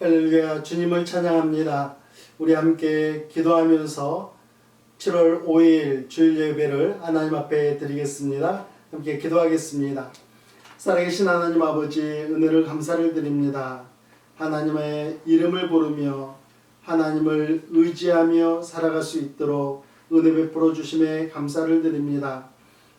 할렐루야 주님을 찬양합니다. 우리 함께 기도하면서 7월 5일 주일 예배를 하나님 앞에 드리겠습니다. 함께 기도하겠습니다. 살아계신 하나님 아버지 은혜를 감사를 드립니다. 하나님의 이름을 부르며 하나님을 의지하며 살아갈 수 있도록 은혜 베풀어 주심에 감사를 드립니다.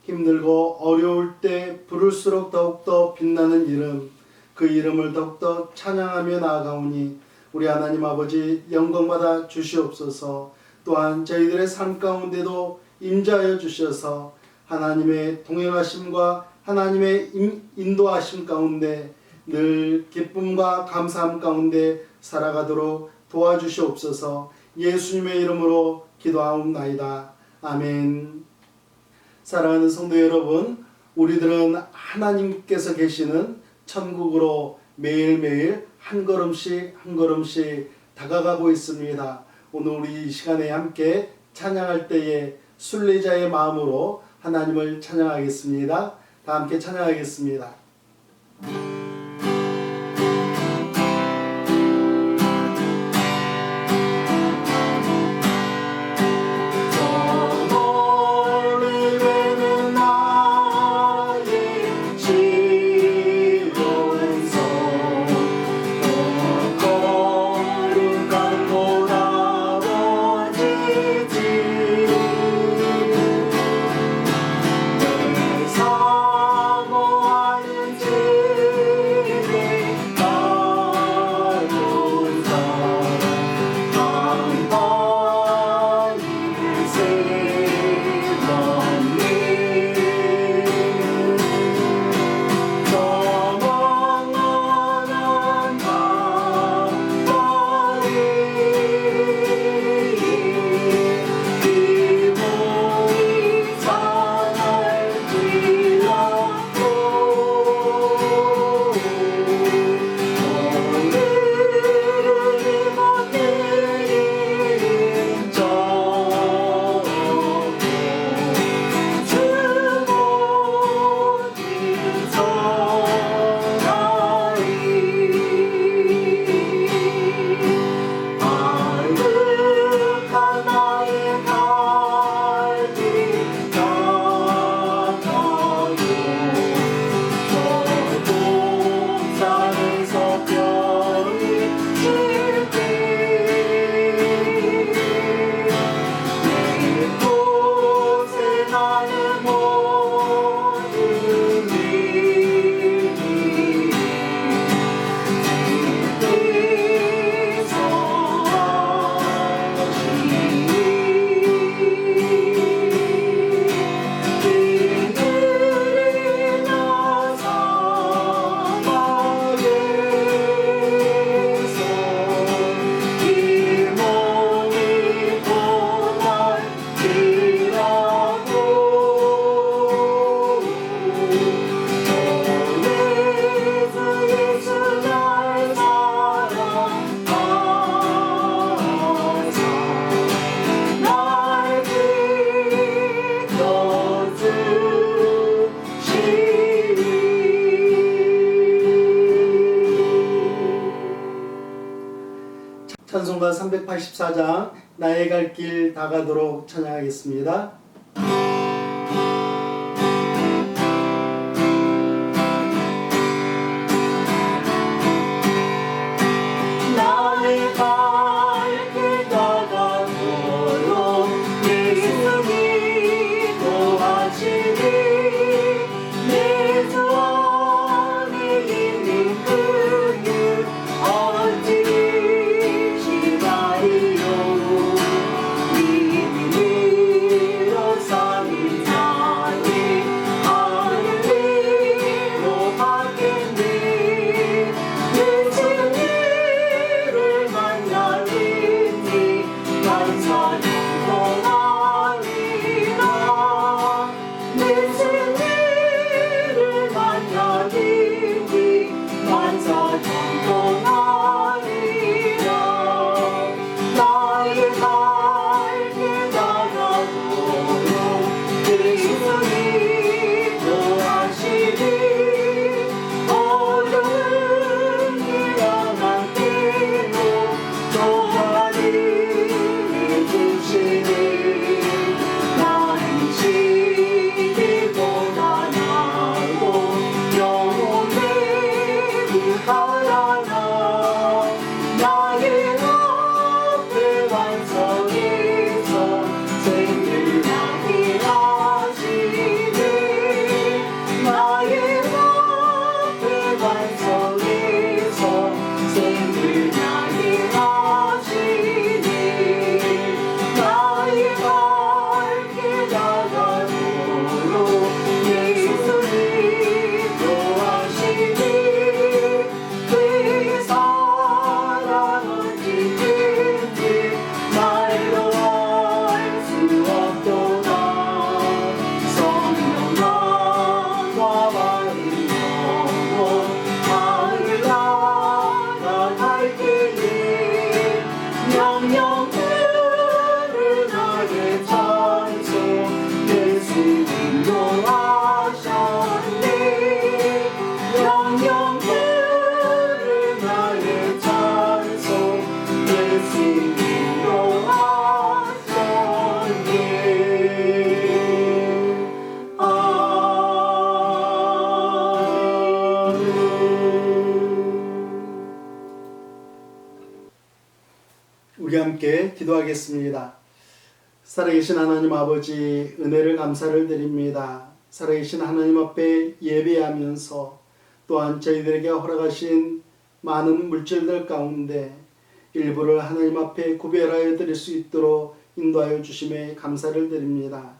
힘들고 어려울 때 부를수록 더욱더 빛나는 이름 그 이름을 더욱더 찬양하며 나아가오니 우리 하나님 아버지 영광받아 주시옵소서 또한 저희들의 삶 가운데도 임자하여 주셔서 하나님의 동행하심과 하나님의 임- 인도하심 가운데 늘 기쁨과 감사함 가운데 살아가도록 도와주시옵소서 예수님의 이름으로 기도하옵나이다. 아멘. 사랑하는 성도 여러분, 우리들은 하나님께서 계시는 천국으로 매일매일 한 걸음씩 한 걸음씩 다가가고 있습니다. 오늘 우리 이 시간에 함께 찬양할 때에 순례자의 마음으로 하나님을 찬양하겠습니다. 다 함께 찬양하겠습니다. 384장 나의 갈 길 다가도록 찬양하겠습니다. 기도하겠습니다. 살아계신 하나님 아버지 은혜를 감사를 드립니다. 살아계신 하나님 앞에 예배하면서 또한 저희들에게 허락하신 많은 물질들 가운데 일부를 하나님 앞에 구별하여 드릴 수 있도록 인도하여 주심에 감사를 드립니다.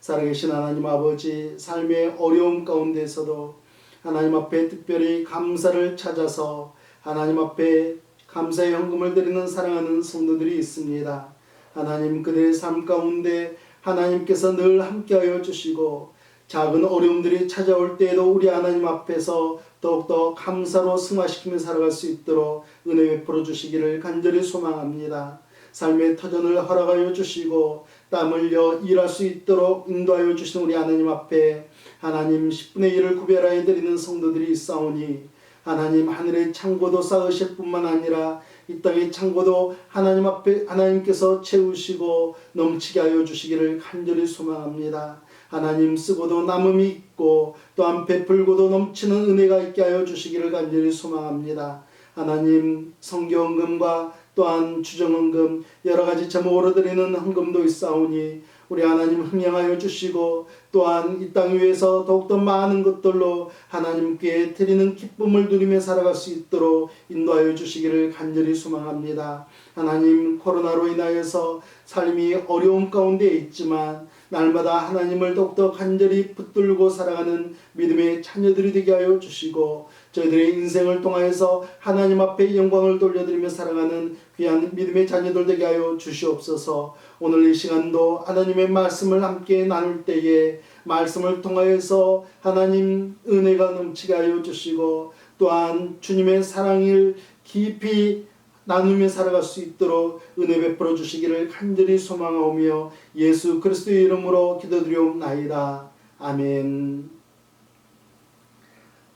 살아계신 하나님 아버지 삶의 어려움 가운데서도 하나님 앞에 특별히 감사를 찾아서 하나님 앞에 감사의 헌금을 드리는 사랑하는 성도들이 있습니다. 하나님 그들의 삶 가운데 하나님께서 늘 함께하여 주시고 작은 어려움들이 찾아올 때에도 우리 하나님 앞에서 더욱더 감사로 승화시키며 살아갈 수 있도록 은혜 베풀어 주시기를 간절히 소망합니다. 삶의 터전을 허락하여 주시고 땀 흘려 일할 수 있도록 인도하여 주신 우리 하나님 앞에 하나님 10분의 1을 구별하여 드리는 성도들이 있사오니 하나님 하늘의 창고도 쌓으실 뿐만 아니라 이 땅의 창고도 하나님 앞에 하나님께서 채우시고 넘치게 하여 주시기를 간절히 소망합니다. 하나님 쓰고도 남음이 있고 또한 베풀고도 넘치는 은혜가 있게 하여 주시기를 간절히 소망합니다. 하나님 성경금과 또한 주정헌금 여러 가지 제목으로 드리는 헌금도 있사오니 우리 하나님 흥양하여 주시고 또한 이 땅 위에서 더욱더 많은 것들로 하나님께 드리는 기쁨을 누리며 살아갈 수 있도록 인도하여 주시기를 간절히 소망합니다. 하나님 코로나로 인하여서 삶이 어려움 가운데 있지만 날마다 하나님을 더욱더 간절히 붙들고 살아가는 믿음의 자녀들이 되게 하여 주시고 저희들의 인생을 통하여서 하나님 앞에 영광을 돌려드리며 살아가는 귀한 믿음의 자녀들 되게 하여 주시옵소서 오늘 이 시간도 하나님의 말씀을 함께 나눌 때에 말씀을 통하여서 하나님 은혜가 넘치게 하여 주시고 또한 주님의 사랑을 깊이 나누며 살아갈 수 있도록 은혜 베풀어 주시기를 간절히 소망하오며 예수 그리스도의 이름으로 기도드리옵나이다. 아멘.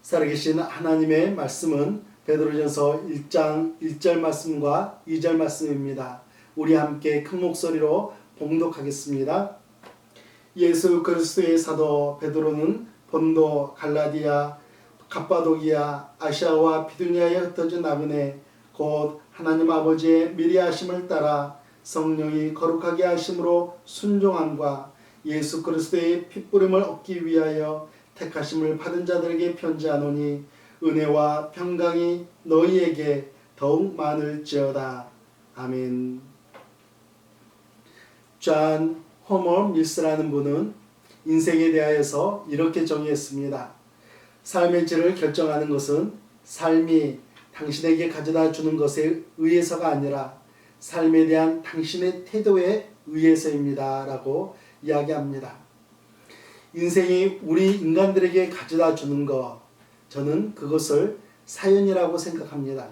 살아계신 하나님의 말씀은 베드로전서 1장 1절 말씀과 2절 말씀입니다. 우리 함께 큰 목소리로 봉독하겠습니다. 예수 그리스도의 사도 베드로는 본도, 갈라디아, 갑바도기아, 아시아와 비두니아에 흩어진 나그네 곧 하나님 아버지의 미리 하심을 따라 성령이 거룩하게 하심으로 순종함과 예수 그리스도의 핏부림을 얻기 위하여 택하심을 받은 자들에게 편지하노니 은혜와 평강이 너희에게 더욱 많을지어다. 아멘. 존 호머 밀스라는 분은 인생에 대하여서 이렇게 정의했습니다. 삶의 질을 결정하는 것은 삶이 당신에게 가져다 주는 것에 의해서가 아니라 삶에 대한 당신의 태도에 의해서입니다. 라고 이야기합니다. 인생이 우리 인간들에게 가져다 주는 것, 저는 그것을 사연이라고 생각합니다.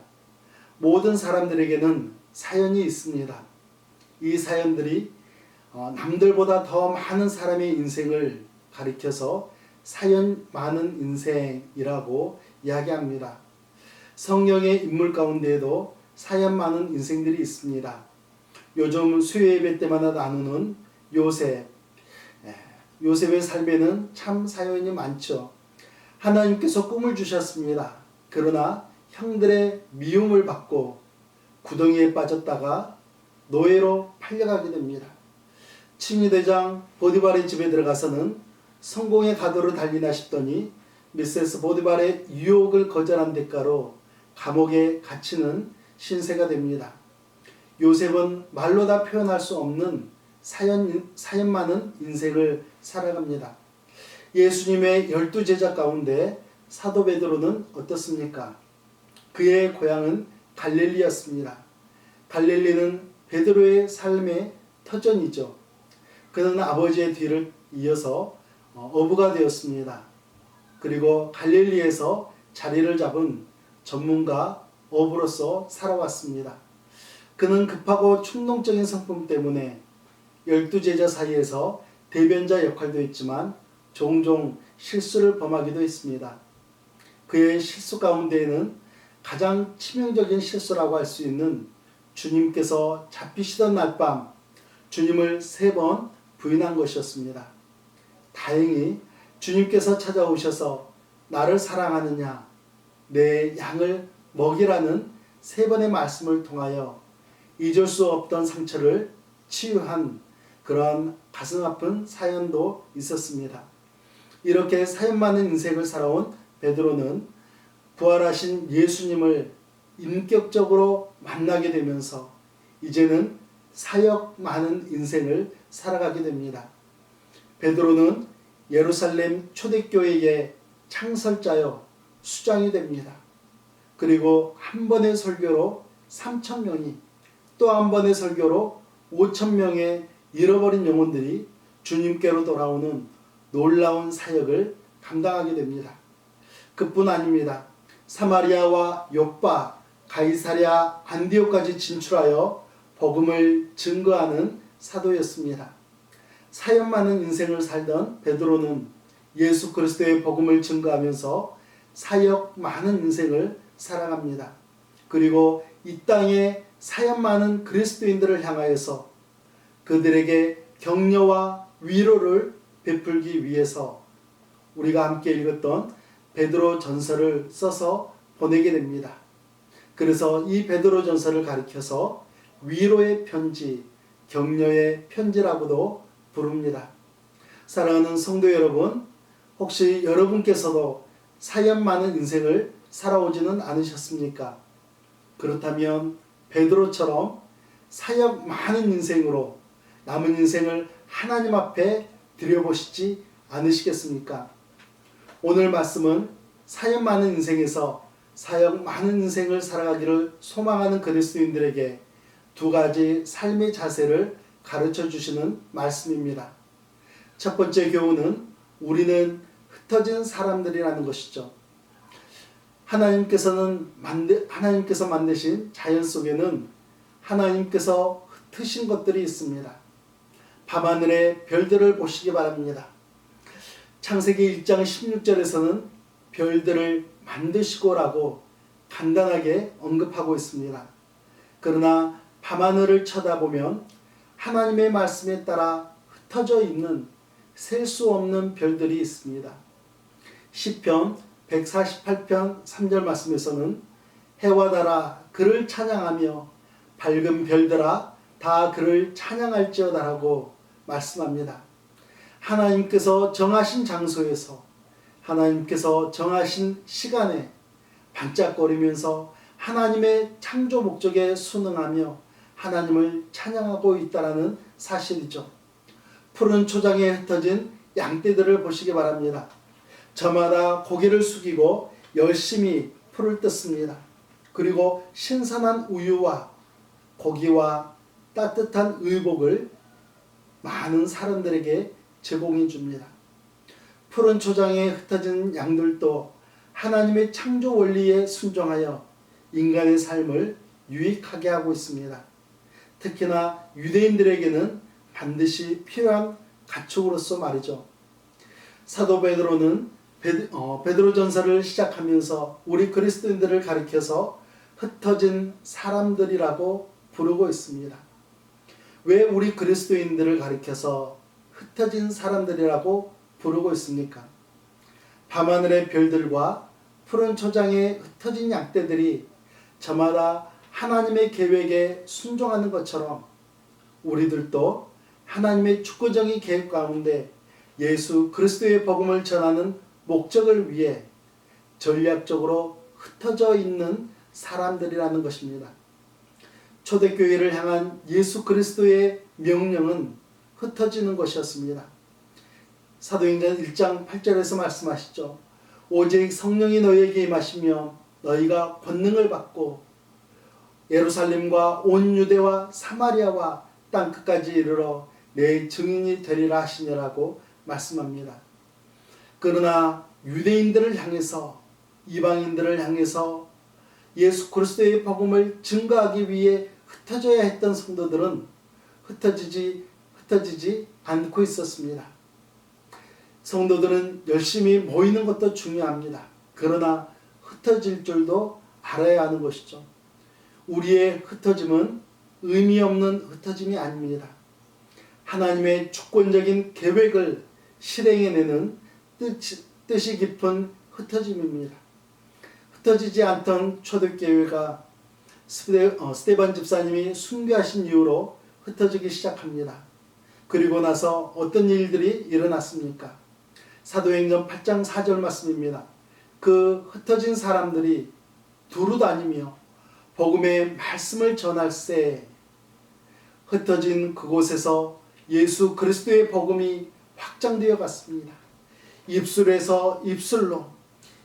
모든 사람들에게는 사연이 있습니다. 이 사연들이 어, 남들보다 더 많은 사람의 인생을 가리켜서 사연 많은 인생이라고 이야기합니다. 성령의 인물 가운데에도 사연 많은 인생들이 있습니다. 요즘 수요 예배 때마다 나누는 요셉. 예, 요셉의 삶에는 참 사연이 많죠. 하나님께서 꿈을 주셨습니다. 그러나 형들의 미움을 받고 구덩이에 빠졌다가 노예로 팔려가게 됩니다. 친위대장 보디발의 집에 들어가서는 성공의 가도를 달리나 싶더니 미세스 보디발의 유혹을 거절한 대가로 감옥에 갇히는 신세가 됩니다. 요셉은 말로 다 표현할 수 없는 사연, 사연 많은 인생을 살아갑니다. 예수님의 열두 제자 가운데 사도 베드로는 어떻습니까? 그의 고향은 갈릴리였습니다. 갈릴리는 베드로의 삶의 터전이죠. 그는 아버지의 뒤를 이어서 어, 어부가 되었습니다. 그리고 갈릴리에서 자리를 잡은 전문가 어부로서 살아왔습니다. 그는 급하고 충동적인 성품 때문에 열두 제자 사이에서 대변자 역할도 했지만 종종 실수를 범하기도 했습니다. 그의 실수 가운데에는 가장 치명적인 실수라고 할 수 있는 주님께서 잡히시던 날밤 주님을 세 번 부인한 것이었습니다. 다행히 주님께서 찾아오셔서 나를 사랑하느냐 내 양을 먹이라는 세 번의 말씀을 통하여 잊을 수 없던 상처를 치유한 그런 가슴 아픈 사연도 있었습니다. 이렇게 사연 많은 인생을 살아온 베드로는 부활하신 예수님을 인격적으로 만나게 되면서 이제는 사역 많은 인생을 살아가게 됩니다. 베드로는 예루살렘 초대교회의 창설자요 수장이 됩니다. 그리고 한 번의 설교로 3천 명이 또 한 번의 설교로 5천 명의 잃어버린 영혼들이 주님께로 돌아오는 놀라운 사역을 감당하게 됩니다. 그뿐 아닙니다. 사마리아와 요파, 가이사랴, 안디오까지 진출하여 복음을 증거하는 사도였습니다. 사연 많은 인생을 살던 베드로는 예수 그리스도의 복음을 증거하면서 사역 많은 인생을 살아갑니다. 그리고 이 땅에 사연 많은 그리스도인들을 향하여서 그들에게 격려와 위로를 베풀기 위해서 우리가 함께 읽었던 베드로 전서를 써서 보내게 됩니다. 그래서 이 베드로 전서를 가리켜서 위로의 편지, 격려의 편지라고도 부릅니다. 사랑하는 성도 여러분, 혹시 여러분께서도 사연 많은 인생을 살아오지는 않으셨습니까? 그렇다면 베드로처럼 사역 많은 인생으로 남은 인생을 하나님 앞에 드려보시지 않으시겠습니까? 오늘 말씀은 사역 많은 인생에서 사역 많은 인생을 살아가기를 소망하는 그리스도인들에게 두 가지 삶의 자세를 가르쳐 주시는 말씀입니다. 첫 번째 교훈은 우리는 흩어진 사람들이라는 것이죠. 하나님께서는 만드, 하나님께서 만드신 자연 속에는 하나님께서 흩으신 것들이 있습니다. 밤하늘의 별들을 보시기 바랍니다. 창세기 1장 16절에서는 별들을 만드시고라고 간단하게 언급하고 있습니다. 그러나 밤하늘을 쳐다보면 하나님의 말씀에 따라 흩어져 있는 셀 수 없는 별들이 있습니다. 시편 148편 3절 말씀에서는 해와 달아 그를 찬양하며 밝은 별들아 다 그를 찬양할지어다라고 말씀합니다. 하나님께서 정하신 장소에서 하나님께서 정하신 시간에 반짝거리면서 하나님의 창조 목적에 순응하며 하나님을 찬양하고 있다라는 사실이죠. 푸른 초장에 흩어진 양떼들을 보시기 바랍니다. 저마다 고개를 숙이고 열심히 풀을 뜯습니다. 그리고 신선한 우유와 고기와 따뜻한 의복을 많은 사람들에게 제공해 줍니다. 푸른 초장에 흩어진 양들도 하나님의 창조 원리에 순종하여 인간의 삶을 유익하게 하고 있습니다. 특히나 유대인들에게는 반드시 필요한 가축으로서 말이죠. 사도 베드로는 베드, 어, 베드로 전서를 시작하면서 우리 그리스도인들을 가리켜서 흩어진 사람들이라고 부르고 있습니다. 왜 우리 그리스도인들을 가리켜서 흩어진 사람들이라고 부르고 있습니까? 밤하늘의 별들과 푸른 초장에 흩어진 양떼들이 저마다 하나님의 계획에 순종하는 것처럼 우리들도 하나님의 축구적인 계획 가운데 예수 그리스도의 복음을 전하는 목적을 위해 전략적으로 흩어져 있는 사람들이라는 것입니다. 초대교회를 향한 예수 그리스도의 명령은 흩어지는 것이었습니다. 사도행전 1장 8절에서 말씀하시죠. 오직 성령이 너희에게 임하시며 너희가 권능을 받고 예루살렘과 온 유대와 사마리아와 땅 끝까지 이르러 내 증인이 되리라 하시니라고 말씀합니다. 그러나 유대인들을 향해서 이방인들을 향해서 예수 그리스도의 복음을 증거하기 위해 흩어져야 했던 성도들은 흩어지지 흩어지지 않고 있었습니다. 성도들은 열심히 모이는 것도 중요합니다. 그러나 흩어질 줄도 알아야 하는 것이죠. 우리의 흩어짐은 의미 없는 흩어짐이 아닙니다. 하나님의 주권적인 계획을 실행해내는 뜻, 뜻이 깊은 흩어짐입니다. 흩어지지 않던 초대교회가 스테, 어, 스테반 집사님이 순교하신 이후로 흩어지기 시작합니다. 그리고 나서 어떤 일들이 일어났습니까? 사도행전 8장 4절 말씀입니다. 그 흩어진 사람들이 두루 다니며 복음의 말씀을 전할세 흩어진 그곳에서 예수 그리스도의 복음이 확장되어 갔습니다. 입술에서 입술로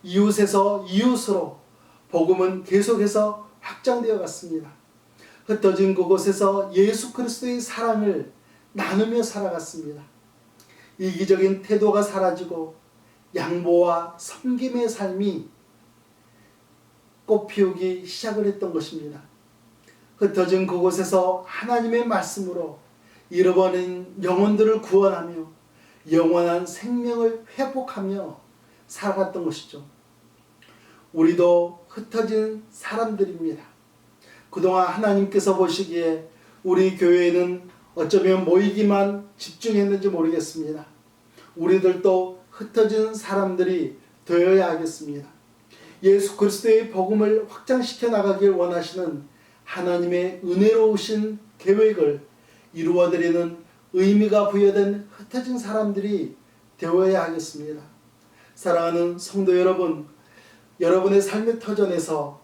이웃에서 이웃으로 복음은 계속해서 확장되어 갔습니다. 흩어진 그곳에서 예수 그리스도의 사랑을 나누며 살아갔습니다. 이기적인 태도가 사라지고 양보와 섬김의 삶이 꽃 피우기 시작을 했던 것입니다. 흩어진 그곳에서 하나님의 말씀으로 잃어버린 영혼들을 구원하며 영원한 생명을 회복하며 살아갔던 것이죠. 우리도 흩어진 사람들입니다. 그동안 하나님께서 보시기에 우리 교회는 어쩌면 모이기만 집중했는지 모르겠습니다. 우리들도 흩어진 사람들이 되어야 하겠습니다. 예수 그리스도의 복음을 확장시켜 나가길 원하시는 하나님의 은혜로우신 계획을 이루어드리는 의미가 부여된 흩어진 사람들이 되어야 하겠습니다. 사랑하는 성도 여러분, 여러분의 삶의 터전에서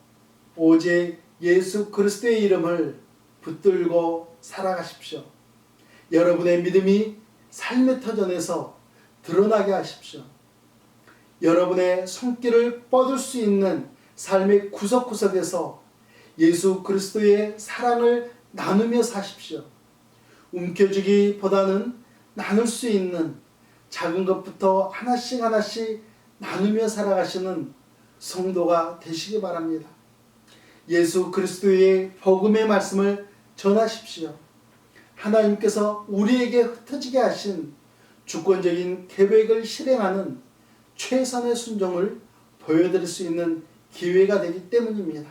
오직 예수 그리스도의 이름을 붙들고 살아가십시오. 여러분의 믿음이 삶의 터전에서 드러나게 하십시오. 여러분의 손길을 뻗을 수 있는 삶의 구석구석에서 예수 그리스도의 사랑을 나누며 사십시오. 움켜쥐기보다는 나눌 수 있는 작은 것부터 하나씩 하나씩 나누며 살아가시는 성도가 되시기 바랍니다. 예수 그리스도의 복음의 말씀을 전하십시오. 하나님께서 우리에게 흩어지게 하신 주권적인 계획을 실행하는 최선의 순종을 보여드릴 수 있는 기회가 되기 때문입니다.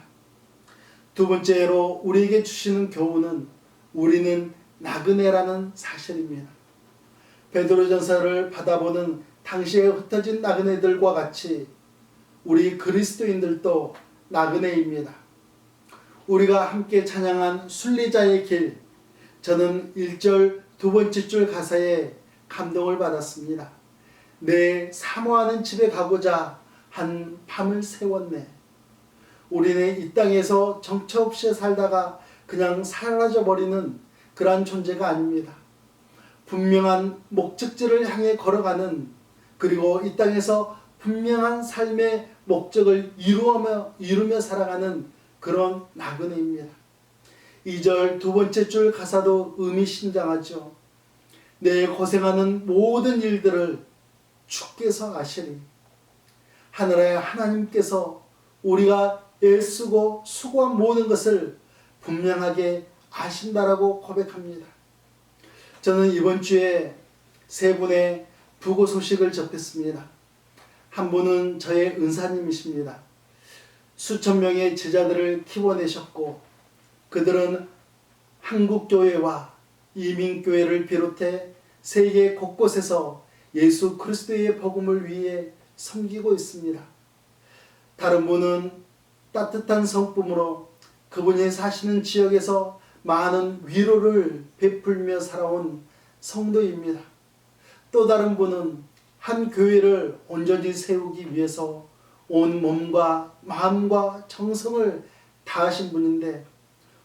두 번째로 우리에게 주시는 교훈은 우리는 나그네라는 사실입니다. 베드로전서를 받아보는 당시에 흩어진 나그네들과 같이 우리 그리스도인들도 나그네입니다. 우리가 함께 찬양한 순리자의 길 저는 1절 두 번째 줄 가사에 감동을 받았습니다. 내 사모하는 집에 가고자 한 밤을 세웠네. 우리는 이 땅에서 정처 없이 살다가 그냥 사라져 버리는 그러한 존재가 아닙니다. 분명한 목적지를 향해 걸어가는 그리고 이 땅에서 분명한 삶의 목적을 이루며 이루며 살아가는 그런 나그네입니다. 2절 두 번째 줄 가사도 의미심장하죠. 내 고생하는 모든 일들을 주께서 아시리. 하늘의 하나님께서 우리가 애쓰고 수고한 모든 것을 분명하게 아신다라고 고백합니다. 저는 이번 주에 세 분의 부고 소식을 접했습니다. 한 분은 저의 은사님이십니다. 수천 명의 제자들을 키워내셨고 그들은 한국교회와 이민교회를 비롯해 세계 곳곳에서 예수 그리스도의 복음을 위해 섬기고 있습니다. 다른 분은 따뜻한 성품으로 그분이 사시는 지역에서 많은 위로를 베풀며 살아온 성도입니다. 또 다른 분은 한 교회를 온전히 세우기 위해서 온 몸과 마음과 정성을 다하신 분인데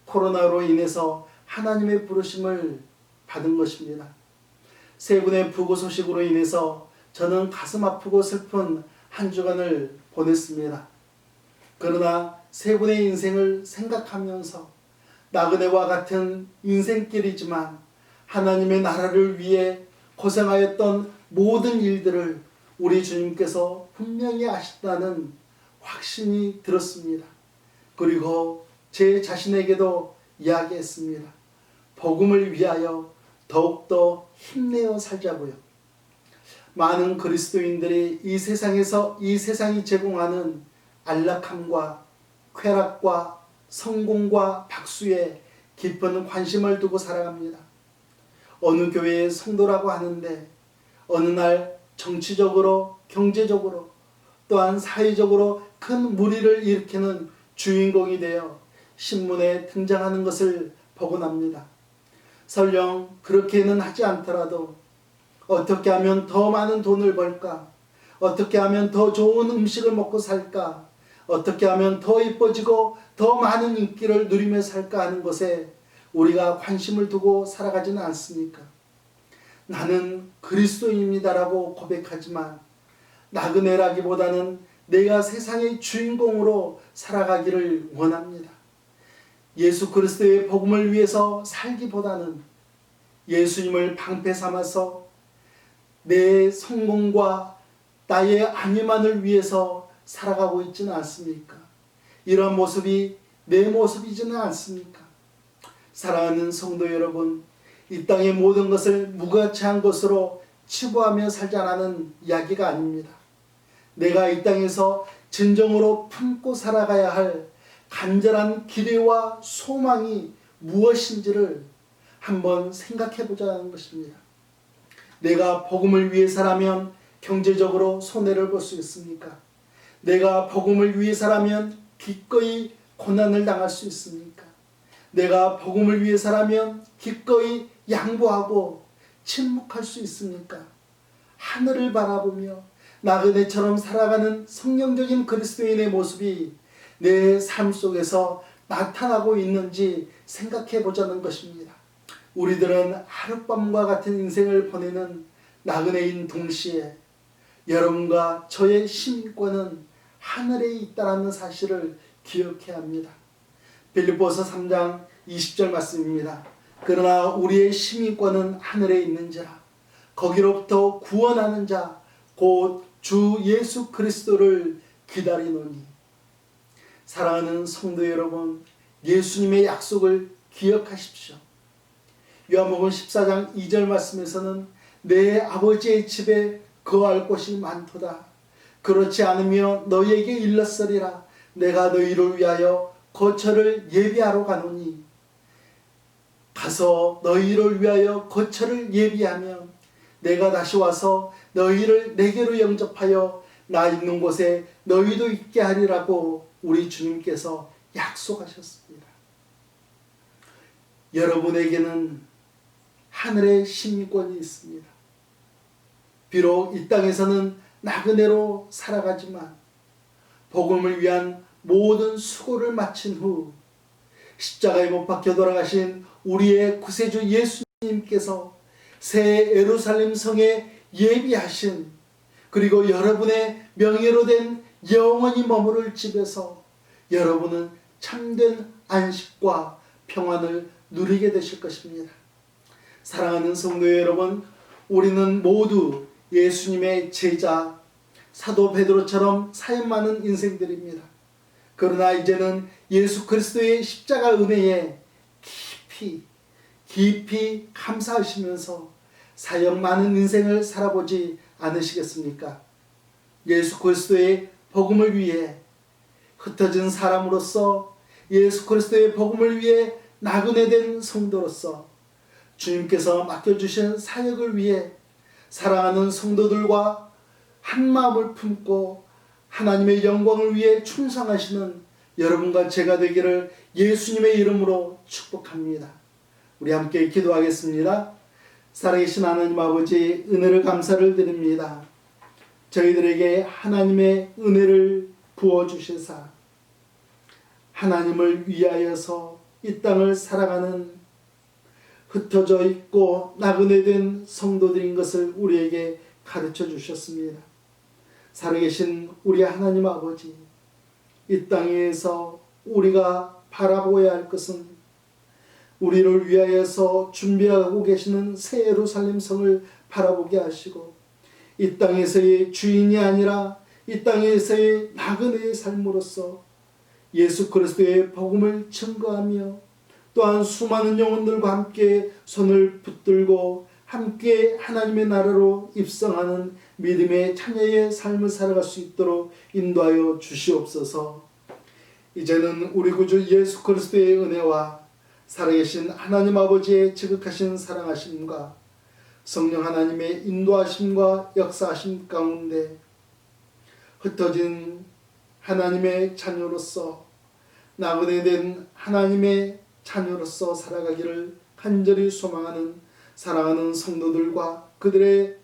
코로나로 인해서 하나님의 부르심을 받은 것입니다. 세 분의 부고 소식으로 인해서 저는 가슴 아프고 슬픈 한 주간을 보냈습니다. 그러나 세 분의 인생을 생각하면서 나그네와 같은 인생길이지만 하나님의 나라를 위해 고생하였던 모든 일들을 우리 주님께서 분명히 아신다는 확신이 들었습니다. 그리고 제 자신에게도 이야기했습니다. 복음을 위하여 더욱더 힘내어 살자고요. 많은 그리스도인들이 이 세상에서 이 세상이 제공하는 안락함과 쾌락과 성공과 박수에 깊은 관심을 두고 살아갑니다. 어느 교회의 성도라고 하는데 어느 날 정치적으로 경제적으로 또한 사회적으로 큰 무리를 일으키는 주인공이 되어 신문에 등장하는 것을 보곤 합니다. 설령 그렇게는 하지 않더라도 어떻게 하면 더 많은 돈을 벌까? 어떻게 하면 더 좋은 음식을 먹고 살까? 어떻게 하면 더 이뻐지고 더 많은 인기를 누리며 살까 하는 것에 우리가 관심을 두고 살아가지는 않습니까? 나는 그리스도인입니다라고 고백하지만 나그네라기보다는 내가 세상의 주인공으로 살아가기를 원합니다. 예수 그리스도의 복음을 위해서 살기보다는 예수님을 방패 삼아서 내 성공과 나의 안위만을 위해서 살아가고 있지는 않습니까? 이런 모습이 내 모습이지는 않습니까? 사랑하는 성도 여러분, 이 땅의 모든 것을 무가치한 것으로 치부하며 살자라는 이야기가 아닙니다. 내가 이 땅에서 진정으로 품고 살아가야 할 간절한 기대와 소망이 무엇인지를 한번 생각해 보자는 것입니다. 내가 복음을 위해서라면 경제적으로 손해를 볼 수 있습니까? 내가 복음을 위해서라면 기꺼이 고난을 당할 수 있습니까? 내가 복음을 위해서라면 기꺼이 양보하고 침묵할 수 있습니까? 하늘을 바라보며 나그네처럼 살아가는 성령적인 그리스도인의 모습이 내 삶 속에서 나타나고 있는지 생각해 보자는 것입니다. 우리들은 하룻밤과 같은 인생을 보내는 나그네인 동시에 여러분과 저의 시민권은 하늘에 있다라는 사실을 기억해야 합니다. 빌립보서 3장 20절 말씀입니다. 그러나 우리의 시민권은 하늘에 있는지라 거기로부터 구원하는 자 곧 주 예수 그리스도를 기다리노니 사랑하는 성도 여러분 예수님의 약속을 기억하십시오. 요한복음 14장 2절 말씀에서는 내 아버지의 집에 거할 곳이 많도다. 그렇지 않으며 너희에게 일렀으리라. 내가 너희를 위하여 거처를 예비하러 가노니 가서 너희를 위하여 거처를 예비하면 내가 다시 와서 너희를 내게로 영접하여 나 있는 곳에 너희도 있게 하리라고 우리 주님께서 약속하셨습니다. 여러분에게는 하늘의 시민권이 있습니다. 비록 이 땅에서는 나그네로 살아가지만 복음을 위한 모든 수고를 마친 후 십자가에 못 박혀 돌아가신 우리의 구세주 예수님께서 새 예루살렘 성에 예비하신 그리고 여러분의 명예로 된 영원히 머무를 집에서 여러분은 참된 안식과 평안을 누리게 되실 것입니다. 사랑하는 성도 여러분, 우리는 모두 예수님의 제자, 사도 베드로처럼 사연 많은 인생들입니다. 그러나 이제는 예수 그리스도의 십자가 은혜에 깊이 깊이 감사하시면서 사역 많은 인생을 살아보지 않으시겠습니까? 예수 그리스도의 복음을 위해 흩어진 사람으로서 예수 그리스도의 복음을 위해 나그네 된 성도로서 주님께서 맡겨주신 사역을 위해 사랑하는 성도들과 한 마음을 품고 하나님의 영광을 위해 충성하시는 여러분과 제가 되기를 예수님의 이름으로 축복합니다. 우리 함께 기도하겠습니다. 살아계신 하나님 아버지 은혜를 감사를 드립니다. 저희들에게 하나님의 은혜를 부어 주시사 하나님을 위하여서 이 땅을 살아가는 흩어져 있고 나그네 된 성도들인 것을 우리에게 가르쳐 주셨습니다. 살아계신 우리 하나님 아버지, 이 땅에서 우리가 바라보아야 할 것은 우리를 위하여서 준비하고 계시는 새 예루살렘 성을 바라보게 하시고 이 땅에서의 주인이 아니라 이 땅에서의 나그네의 삶으로서 예수 그리스도의 복음을 증거하며 또한 수많은 영혼들과 함께 손을 붙들고 함께 하나님의 나라로 입성하는 믿음의 참여의 삶을 살아갈 수 있도록 인도하여 주시옵소서. 이제는 우리 구주 예수 그리스도의 은혜와 살아계신 하나님 아버지의 지극하신 사랑하심과 성령 하나님의 인도하심과 역사하심 가운데 흩어진 하나님의 자녀로서 나그네 된 하나님의 자녀로서 살아가기를 간절히 소망하는 사랑하는 성도들과 그들의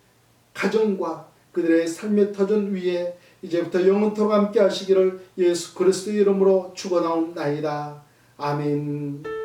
가정과 그들의 삶의 터전 위에 이제부터 영원토록 함께 하시기를 예수 그리스도의 이름으로 축원하옵나이다. 아멘.